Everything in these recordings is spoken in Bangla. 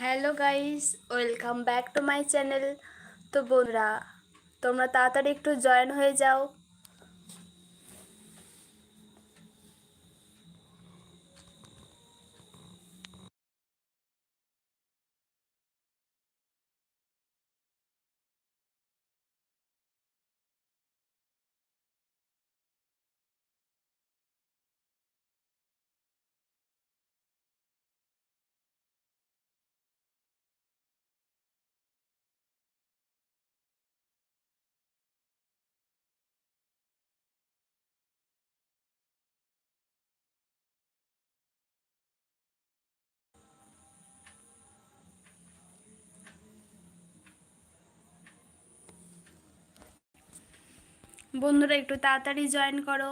Hello guys, welcome back to my channel. তো বন্ধুরা, তোমরা তাড়াতাড়ি একটু জয়েন হয়ে যাও। বন্ধুরা একটু তাড়াতাড়ি জয়েন করো।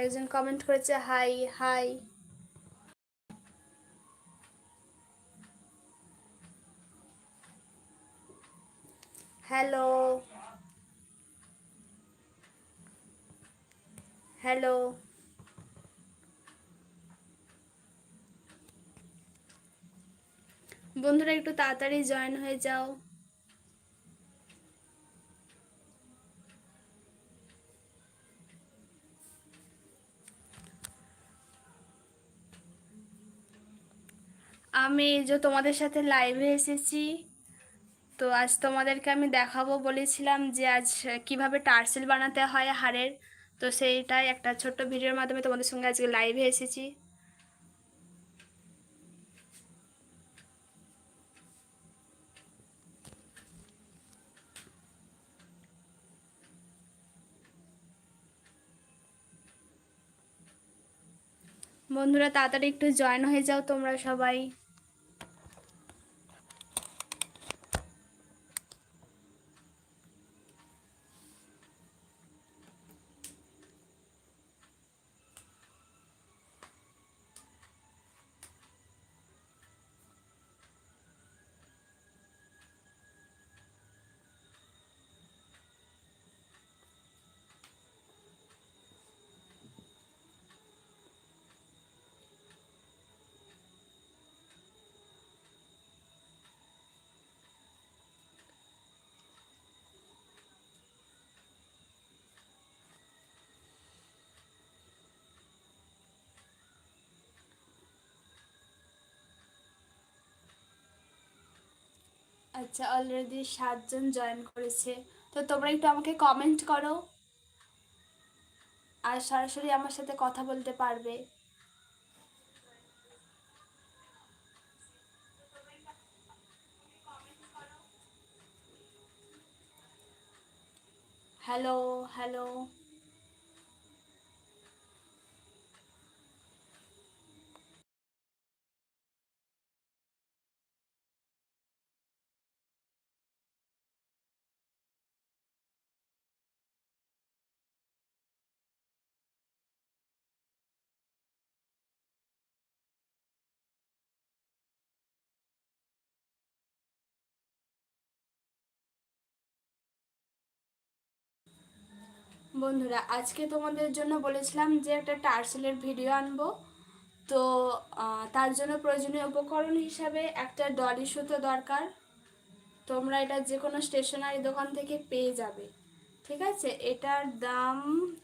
একজন কমেন্ট করেছে হাই হাই হ্যালো হ্যালো বন্ধুরা একটু তাড়াতাড়ি জয়েন হয়ে যাও। আমি এই যে তোমাদের সাথে লাইভে এসেছি। তো আজ তোমাদেরকে আমি দেখাবো বলেছিলাম যে আজ কীভাবে টার্সেল বানাতে হয় হাড়ের। তো সেইটাই একটা ছোট্ট ভিডিওর মাধ্যমে তোমাদের সঙ্গে আজকে লাইভে এসেছি। বন্ধুরা তাড়াতাড়ি একটু জয়েন হয়ে যাও তোমরা সবাই। আচ্ছা অলরেডি সাতজন জয়েন করেছে। তো তোমরা একটু আমাকে কমেন্ট করো। আর সরাসরি আমার সাথে কথা বলতে পারবে। হ্যালো হ্যালো বন্ধুরা, আজকে তোমাদের জন্য বলেছিলাম যে একটা টার্সেলের ভিডিও আনব। তো তার জন্য প্রয়োজনীয় উপকরণ হিসাবে একটা ডলি সুতো দরকার। তোমরা এটা যে কোনো স্টেশনারি দোকান থেকে পেয়ে যাবে। ঠিক আছে? এটার দাম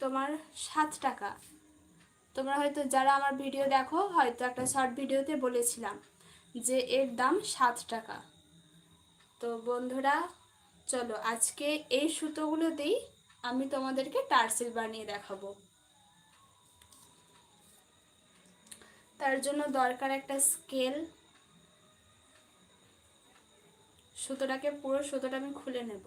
তোমার সাত টাকা। তোমরা হয়তো, যারা আমার ভিডিও দেখো, হয়তো একটা শর্ট ভিডিওতে বলেছিলাম যে এর দাম সাত টাকা। তো বন্ধুরা, চলো আজকে এই সুতোগুলোতেই আমি তোমাদেরকে টার্সেল বানিয়ে দেখাবো। তার জন্য দরকার একটা স্কেল। সুতোটাকে পুরো সুতোটা আমি খুলে নেব।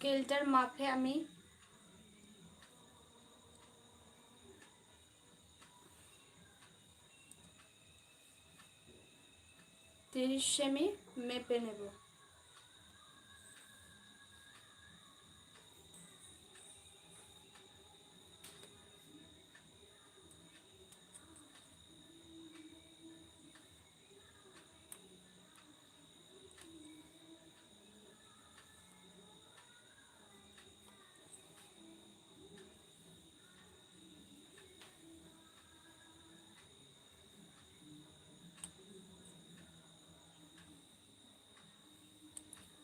স্কেলটার মাপে আমি তিরিশ সেমি মেপে নেব।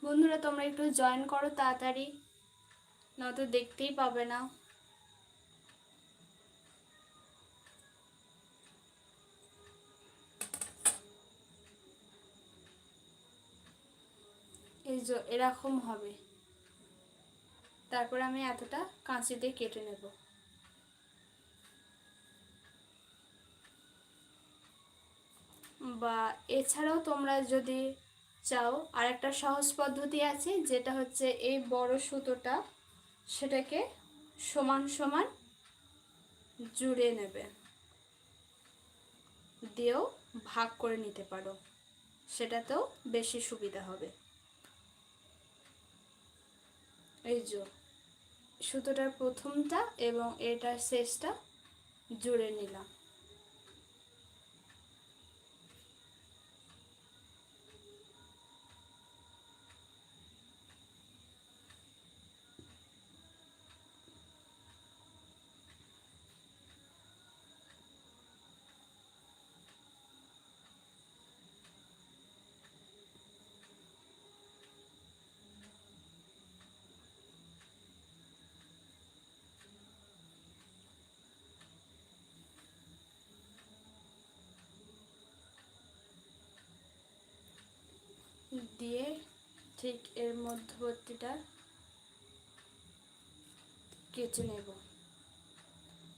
বন্ধুরা, তোমরা একটু জয়েন করো তাড়াতাড়ি, নয়তো দেখতেই পাবে না। এই যে, এরকম হবে। তারপর আমি এতটা কাঁচি দিয়ে কেটে নেব। বা এছাড়াও তোমরা যদি চাও আর একটা সহজ পদ্ধতি আছে, যেটা হচ্ছে এই বড় সুতোটা সেটাকে সমান সমান জুড়ে নেবে। দিয়েও ভাগ করে নিতে পারো। সেটাতেও বেশি সুবিধা হবে। এই যে সুতোটার প্রথমটা এবং এটার শেষটা জুড়ে নিলাম দিয়ে ঠিক এর মধ্যবর্তীটা কেচে নেব।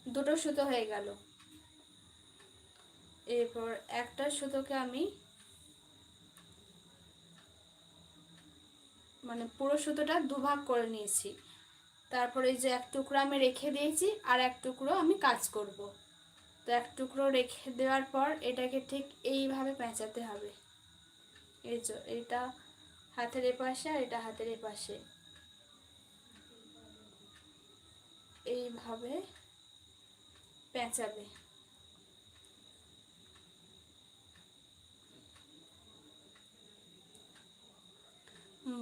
দুটো সুতো হয়ে গেল। এরপর একটা সুতোকে আমি মানে পুরো সুতোটা দুভাগ করে নিয়েছি। তারপরে যে এক টুকরো আমি রেখে দিয়েছি আর এক টুকরো আমি কাজ করব। তো এক টুকরো রেখে দেওয়ার পর এটাকে ঠিক এইভাবে পেঁচাতে হবে। এই এটা হাতের পাশে আর এটা হাতের পাশে এইভাবে পেঁচাবে।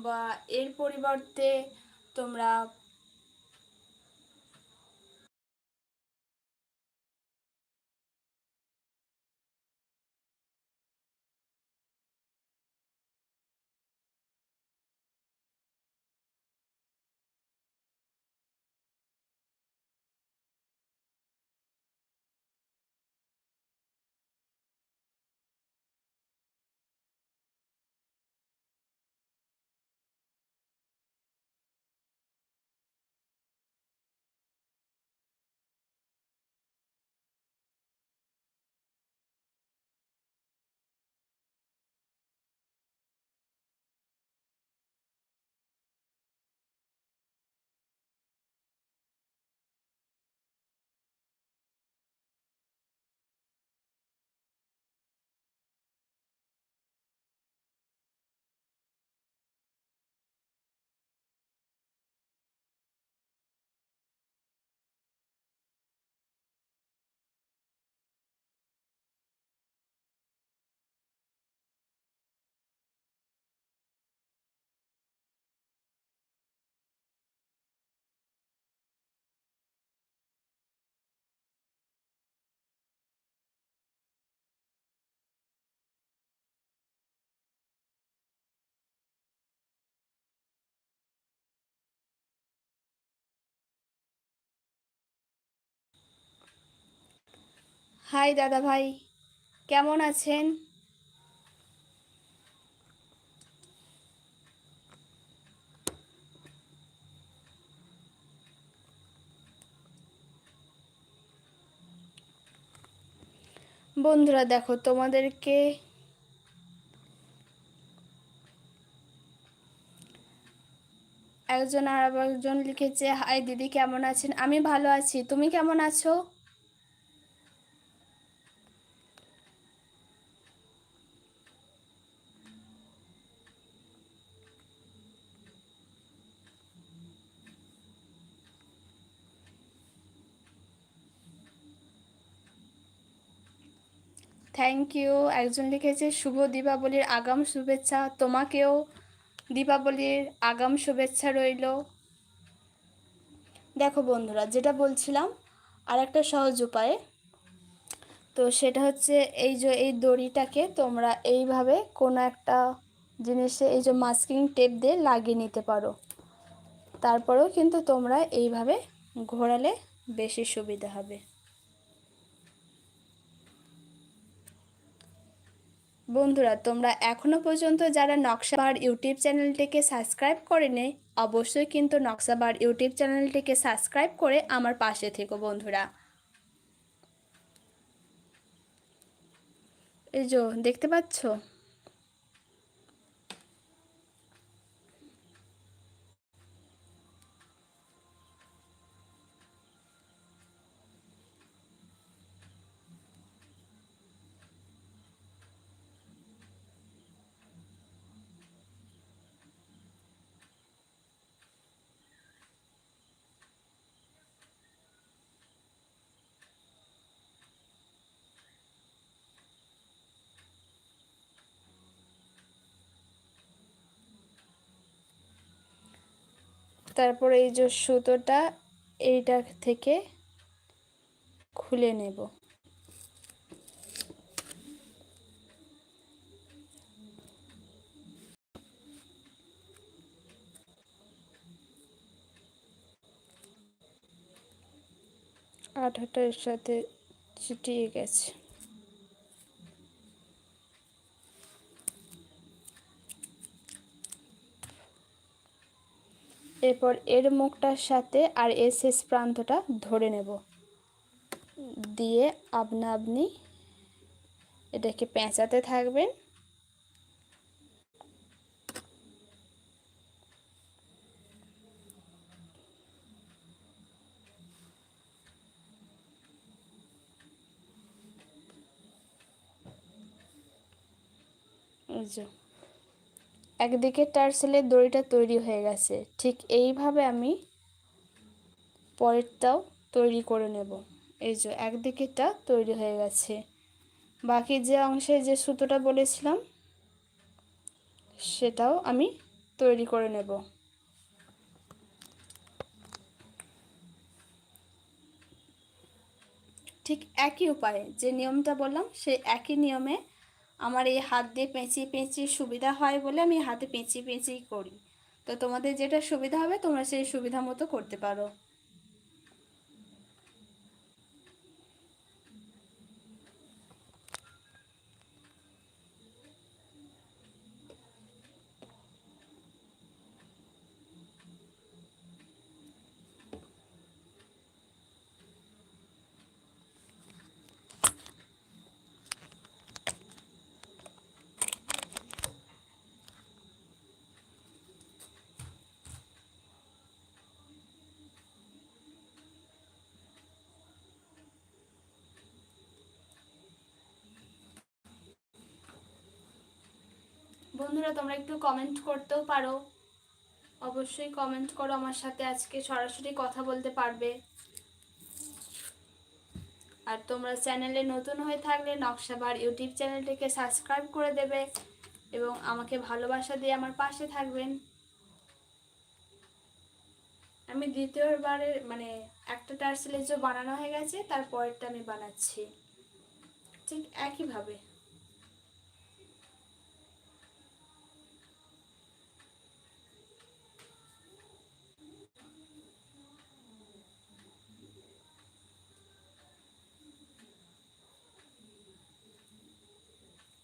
বা এর পরিবর্তে তোমরা হাই দাদা ভাই, কেমন আছেন? বন্ধুরা দেখো, তোমাদেরকে একজন আর একজন লিখেছে, হাই দিদি, কেমন আছেন? আমি ভালো আছি, তুমি কেমন আছো? থ্যাংক ইউ একজন লিখেছে, শুভ দীপাবলির আগাম শুভেচ্ছা। তোমাকেও দীপাবলির আগাম শুভেচ্ছা রইল। দেখো বন্ধুরা, যেটা বলছিলাম আর একটা সহজ উপায়ে। তো সেটা হচ্ছে, এই যে এই দড়িটাকে তোমরা এইভাবে কোনো একটা জিনিসে, এই যে মাস্কিং টেপ দিয়ে লাগিয়ে নিতে পারো। তারপরেও কিন্তু তোমরা এইভাবে ঘোরালে বেশি সুবিধা হবে। বন্ধুরা, তোমরা এখনও পর্যন্ত যারা নকশাবার ইউটিউব চ্যানেলটিকে সাবস্ক্রাইব করেনি, অবশ্যই কিন্তু নকশাবার ইউটিউব চ্যানেলটিকে সাবস্ক্রাইব করে আমার পাশে থেকো বন্ধুরা। এই যে, দেখতে পাচ্ছ? তারপর এই যে সুতোটা এইটা থেকে খুলে নেব। আঠাটার সাথে চিটিয়ে গেছে। এরপর এর মুখটার সাথে আর এর শেষ প্রান্তটা ধরে নেব। দিয়ে আপনা আপনি এটাকে পেঁচাতে থাকবেন। যে। একদিকে টার্সেলের দড়িটা তৈরি হয়ে গেছে। ঠিক এইভাবে আমি পরেরটাও তৈরি করে নেব। এই যে একদিকেরটা তৈরি হয়ে গেছে। বাকি যে অংশে যে সুতোটা বলেছিলাম, সেটাও আমি তৈরি করে নেব। ঠিক একই উপায়ে যে নিয়মটা বললাম, সেই একই নিয়মে আমার এই হাত দিয়ে পেঁচিয়ে পেঁচিয়ে সুবিধা হয় বলে আমি হাতে পেঁচিয়ে পেঁচিয়ে করি। তো তোমাদের যেটা সুবিধা হবে তোমরা সেই সুবিধা মতো করতে পারো। বন্ধুরা, তোমরা একটু কমেন্ট করতেও পারো। অবশ্যই কমেন্ট করো আমার সাথে, আজকে সরাসরি কথা বলতে পারবে। আর তোমরা চ্যানেলে নতুন হয়ে থাকলে নকশাবার ইউটিউব চ্যানেলটিকে সাবস্ক্রাইব করে দেবে এবং আমাকে ভালোবাসা দিয়ে আমার পাশে থাকবেন। আমি দ্বিতীয়বারে মানে একটা টার্সেলের যে বানানো হয়ে গেছে, তারপরেরটা আমি বানাচ্ছি। ঠিক একইভাবে।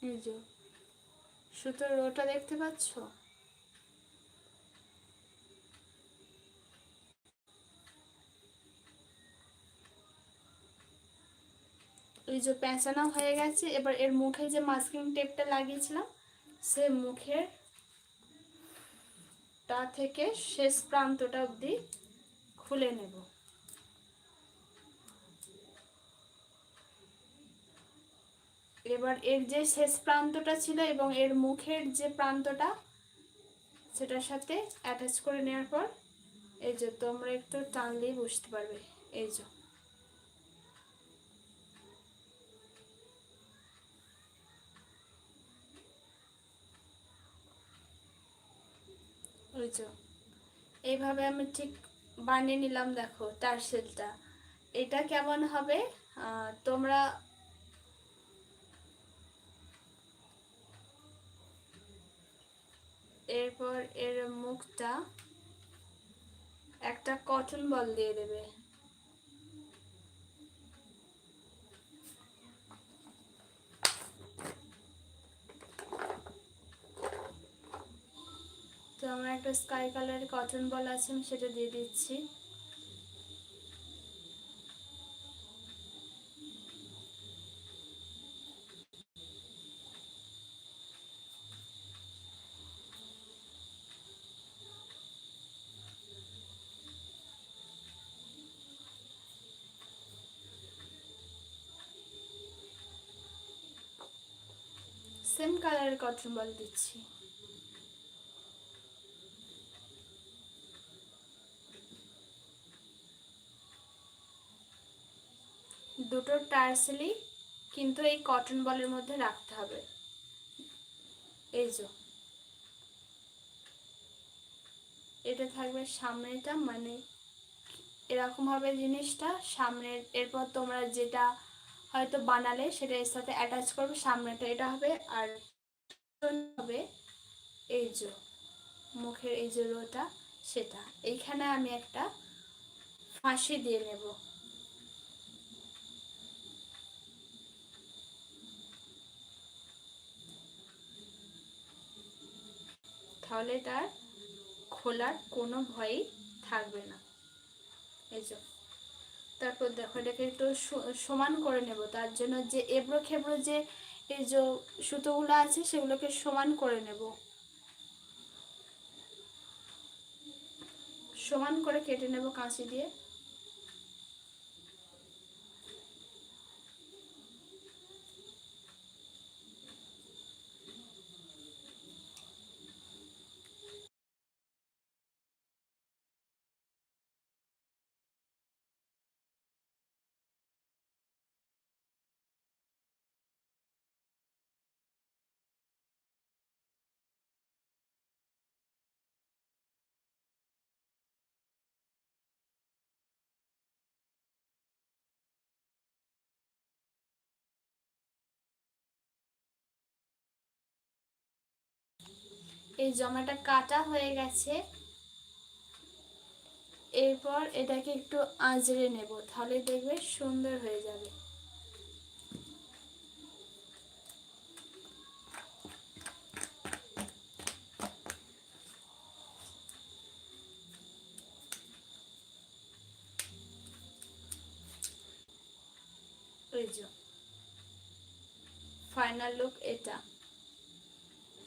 এই যে, সুতোর রোটা দেখতে পাচ্ছ? এই যে পেঁচানো হয়ে গেছে, এবার এর মুখে যে মাস্কিং টেপটা লাগিয়েছিলাম, সে মুখের তা থেকে শেষ প্রান্তটা অবধি খুলে নেব। এবার এর যে শেষ প্রান্তটা ছিল এবং এর মুখের যে প্রান্তটা, সেটার সাথে অ্যাটাচ করে নেওয়ার পর, এই যে তোমরা একটু টানলেই বুঝতে পারবে, এই যে। যে। এইভাবে আমি ঠিক বানিয়ে নিলাম, দেখো, তার সেলটা এটা কেমন হবে? তোমরা এরপর এর মুখটা একটা কটন বল দিয়ে দেবে। তো আমার একটা স্কাই কালারের কটন বল আছে, আমি সেটা দিয়ে দিচ্ছি। সেম কালারের কটন বল দিচ্ছি। দুটো টার্সেলই কিন্তু এই কটন বলের মধ্যে রাখতে হবে। এই যে। এটা থাকবে সামনেটা মানে এরকম হবে জিনিসটা সামনের, এরপর তোমরা যেটা হয়তো বানালে সেটা এর সাথে অ্যাটাচ করবে, সামনেটা এটা হবে আর হবে এই যে মুখের এই যে রোটা, সেটা। এইখানে আমি একটা ফাঁসি দিয়ে নেব। তাহলে তার খোলার কোনো ভয়ই থাকবে না। এই যে তারপর দেখো এটাকে একটু সমান করে নেব। তার জন্য যে এবড়ো খেবড়ো যে এই যে সুতোগুলো আছে, সেগুলোকে সমান করে নেব। সমান করে কেটে নেব কাঁচি দিয়ে। এই জমাটা কাটা হয়ে গেছে। এরপর এটাকে একটু আঁচড়ে নেব, তাহলে দেখবে সুন্দর হয়ে যাবে। ফাইনাল লুক এটা।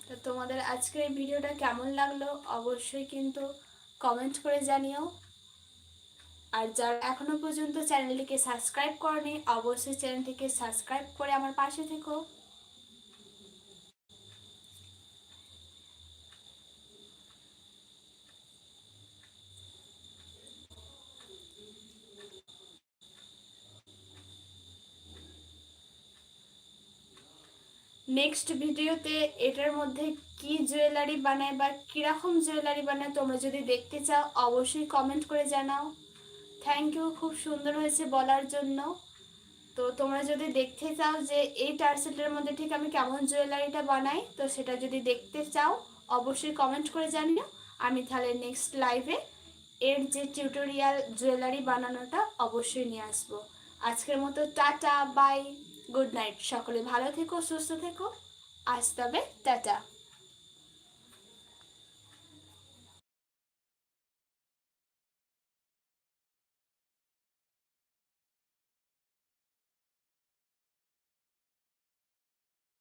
তো তোমাদের আজকের এই ভিডিওটা কেমন লাগল অবশ্যই কিন্তু কমেন্ট করে জানিও। আর যারা এখনও পর্যন্ত চ্যানেলটিকে সাবস্ক্রাইব করনি, অবশ্যই চ্যানেলটিকে সাবস্ক্রাইব করে আমার পাশে থেকো। নেক্সট ভিডিওতে এটার মধ্যে কি জুয়েলারি বানায় বা কীরকম জুয়েলারি বানায় তোমরা যদি দেখতে চাও, অবশ্যই কমেন্ট করে জানাও। থ্যাংক ইউ খুব সুন্দর হয়েছে বলার জন্য। তো তোমরা যদি দেখতে চাও যে এই টার্সেলটার মধ্যে ঠিক আমি কেমন জুয়েলারিটা বানাই, তো সেটা যদি দেখতে চাও, অবশ্যই কমেন্ট করে জানিও। আমি তাহলে নেক্সট লাইভে এর যে টিউটোরিয়াল জুয়েলারি বানানোটা অবশ্যই নিয়ে আসব। আজকের মতো টাটা বাই গুড নাইট সকলে ভালো থেকো সুস্থ থেকো। আজ তবে টাটা।